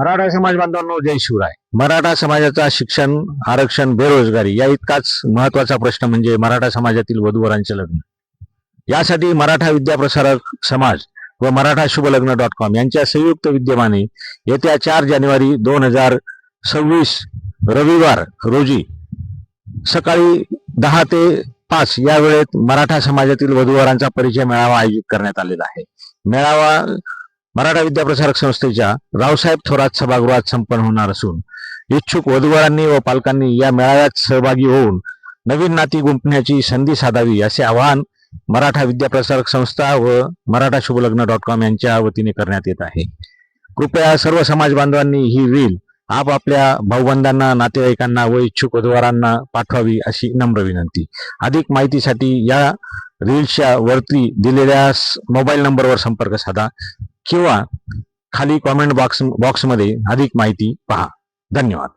मराठा समाज बांधवांनो जय शिवराय. मराठा समाजाचा शिक्षण आरक्षण बेरोजगारी या इतकाच महत्त्वाचा प्रश्न म्हणजे मराठा समाजातील वधूवरांचे लग्न. यासाठी मराठा विद्याप्रसारक समाज व मराठा शुभलग्न डॉट कॉम यांच्या संयुक्त विद्यमाने येत्या चार जानेवारी दोन हजार सव्वीस रविवार रोजी सकाळी दहा ते पाच या वेळेत मराठा समाजातील वधूवरांचा परिचय मेळावा आयोजित करण्यात आलेला आहे. मेळावा मराठा विद्याप्रसारक संस्थेच्या रावसाहेब थोरात सभागृहात संपन्न होणार असून इच्छुक वधूवरांनी व पालकांनी या मेळाव्यात सहभागी होऊन नवीन नाती गुंपण्याची संधी साधावी असे आवाहन मराठा विद्याप्रसारक संस्था व मराठा शुभलग्न डॉट कॉम यांच्या वतीने करण्यात येत आहे. कृपया सर्व समाज बांधवांनी ही रील आपापल्या भाऊबंधांना नातेवाईकांना व इच्छुक वधूवरांना पाठवावी अशी नम्र विनंती. अधिक माहितीसाठी या रील्सच्या वरती दिलेल्या मोबाईल नंबरवर संपर्क साधा. किंवा खाली कॉमेंट बॉक्स बॉक्समध्ये अधिक माहिती पहा. धन्यवाद.